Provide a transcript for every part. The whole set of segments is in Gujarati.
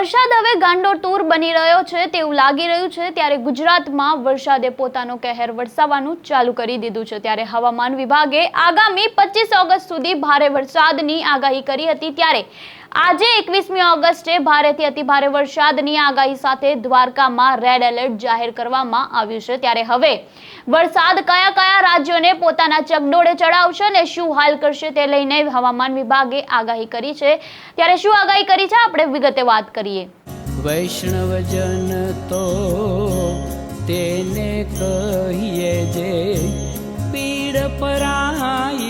વરસાદ હવે ગાંડો તૂર બની રહ્યો છે તેવું લાગી રહ્યું છે. ત્યારે ગુજરાતમાં વરસાદે પોતાનો કહેર વરસાવવાનું ચાલુ કરી દીધું છે. ત્યારે હવામાન વિભાગે આગામી પચીસ ઓગસ્ટ સુધી ભારે વરસાદની આગાહી કરી હતી. ત્યારે આજે એકવીસમી ઓગસ્ટે ભારેથી અતિભારે વરસાદની આગાહી સાથે દ્વારકામાં રેડ એલર્ટ જાહેર કરવામાં આવ્યું છે. ત્યારે હવે વરસાદ કયા કયા રાજ્યોને પોતાના ચકડોળે ચડાવશે અને શું હાલ કરશે તે લઈને હવામાન વિભાગે આગાહી કરી છે. ત્યારે શું આગાહી કરી છે આપણે વિગતે વાત કરીએ. વૈષ્ણવજન તો તેને કહીએ જે પીડ પરાઈ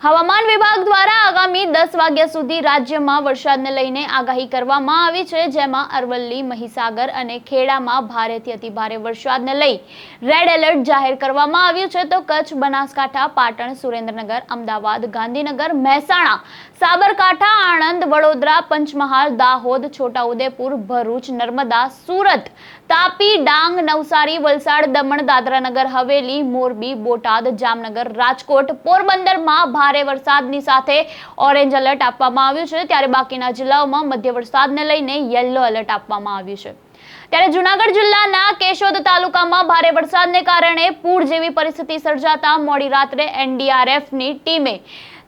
હવામાન વિભાગ દ્વારા આગામી દસ વાગ્યા સુધી રાજ્યમાં વરસાદને લઈને આગાહી કરવામાં આવી છે, જેમાં અરવલ્લી, મહીસાગર અને ખેડામાં ભારેથી અતિભારે વરસાદને લઈ રેડ એલર્ટ જાહેર કરવામાં આવ્યું છે. તો કચ્છ, બનાસકાંઠા, પાટણ, સુરેન્દ્રનગર, અમદાવાદ, ગાંધીનગર, મહેસાણા, સાબરકાંઠા, આણંદ, વડોદરા, પંચમહાલ, દાહોદ, છોટાઉદેપુર, ભરૂચ, નર્મદા, સુરત, તાપી, ડાંગ, નવસારી, વલસાડ, દમણ, દાદરાનગર, હવેલી, મોરબી, બોટાદ, જામનગર, રાજકોટ, પોરબંદરમાં ભારે વરસાદની સાથે ઓરેન્જ એલર્ટ આપવામાં આવ્યું છે. ત્યારે બાકીના જિલ્લાઓમાં મધ્ય વરસાદને લઈને યલો એલર્ટ આપવામાં આવ્યું છે. ત્યારે જુનાગઢ જિલ્લાના કેશોદ તાલુકામાં ભારે વરસાદને કારણે પૂર જેવી પરિસ્થિતિ સર્જાતા મોડી રાત્રે એનડીઆરએફની ટીમે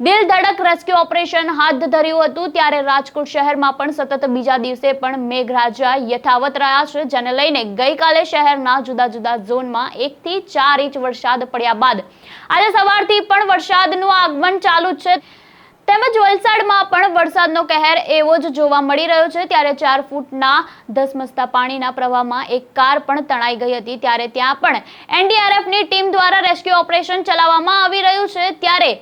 દિલ ધડક રેસ્ક્યુ ઓપરેશન હાથ ધર્યું હતું. ત્યારે રાજકોટ શહેરમાં પણ સતત બીજા દિવસે પણ મેઘરાજા યથાવત રહ્યા છે, જેને લઈને ગઈકાલે શહેરના જુદા જુદા ઝોનમાં એકથી ચાર ઇંચ વરસાદ પડ્યા બાદ આજે સવારથી પણ વરસાદનું આગમન ચાલુ છે. તેમજ વલસાડમાં પણ વરસાદનો કહેર એવો જ જોવા મળી રહ્યો છે. ત્યારે ચાર ફૂટના ધસમસતા પાણીના પ્રવાહમાં એક કાર પણ તણાઈ ગઈ હતી. ત્યારે ત્યાં પણ એનડીઆરએફની ટીમ દ્વારા રેસ્ક્યુ ઓપરેશન ચલાવવામાં આવી રહ્યું છે. ત્યારે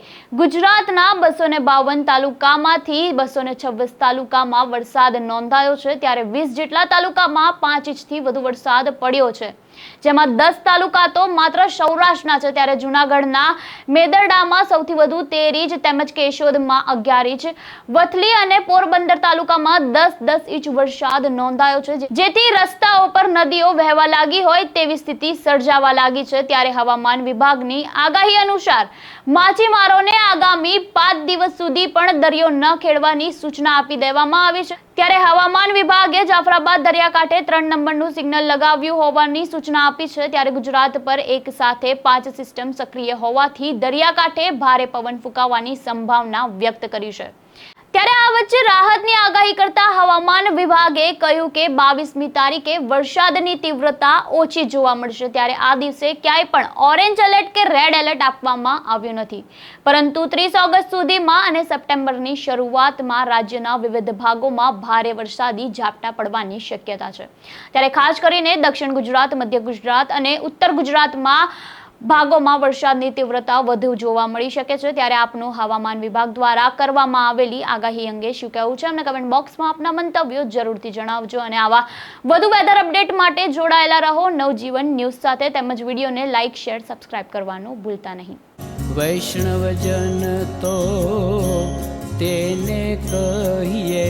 ગુજરાતના બસો બાવન તાલુકામાંથી બસો છવ્વીસ તાલુકામાં વરસાદ નોંધાયો છે. ત્યારે વીસ જેટલા તાલુકામાં પાંચ ઇંચથી વધુ વરસાદ પડ્યો છે. જેમાં દસ તાલુકા તો માત્ર સૌરાષ્ટ્રના છે, ત્યારે જુનાગઢના મેદરડામાં સૌથી વધુ તેર ઇંચ તેમજ કેશોદમાં અગિયાર ઇંચ વથલી અને પોરબંદર તાલુકામાં દસ દસ ઇંચ વરસાદ નોંધાયો છે જેથી રસ્તાઓ પર નદીઓ વહેવા લાગી હોય તેવી સ્થિતિ સર્જાવા લાગી છે, ત્યારે હવામાન વિભાગની આગાહી અનુસાર માછીમારોને આગામી પાંચ દિવસ સુધી પણ દરિયો ન ખેડવાની સૂચના આપી દેવામાં આવી છે. ત્યારે હવામાન વિભાગે જાફરાબાદ દરિયાકાંઠે ત્રણ નંબરનું સિગ્નલ લગાવ્યું હોવાની સૂચના આપી છે. ત્યારે ગુજરાત પર એક સાથે પાંચ સિસ્ટમ સક્રિય હોવાથી દરિયાકાંઠે ભારે પવન ફૂંકાવાની સંભાવના વ્યક્ત કરી છે. ત્યારે આ વચ્ચે રાહતની આગાહી કરતા હવામાન વિભાગે કહ્યું કે બાવીસમી તારીખે વરસાદની તીવ્રતા ઓછી જોવા મળશે. ત્યારે આ દિવસે ક્યાંય પણ ઓરેન્જ એલર્ટ કે રેડ એલર્ટ આપવામાં આવ્યું નથી. પરંતુ ત્રીસ ઓગસ્ટ સુધીમાં અને સપ્ટેમ્બરની શરૂઆતમાં રાજ્યના વિવિધ ભાગોમાં ભારે વરસાદી ઝાપટા પડવાની શક્યતા છે. ત્યારે ખાસ કરીને દક્ષિણ ગુજરાત, મધ્ય ગુજરાત અને ઉત્તર ગુજરાતમાં ભાગોમાં વરસાદની તીવ્રતા વધુ જોવા મળી શકે છે. ત્યારે આપનું હવામાન વિભાગ દ્વારા કરવામાં આવેલી આગાહી અંગે શું કહેવું છે? અમને કમેન્ટ બોક્સમાં આપના મંતવ્યો જરૂરથી જણાવજો અને આવા વધુ વેધર અપડેટ માટે જોડાયેલા રહો. નવજીવન ન્યૂઝ સાથે તેમજ વિડીયોને લાઇક શેર સબસ્ક્રાઇબ કરવાનું ભૂલતા નહીં. વૈષ્ણવજન તો તેને કહીએ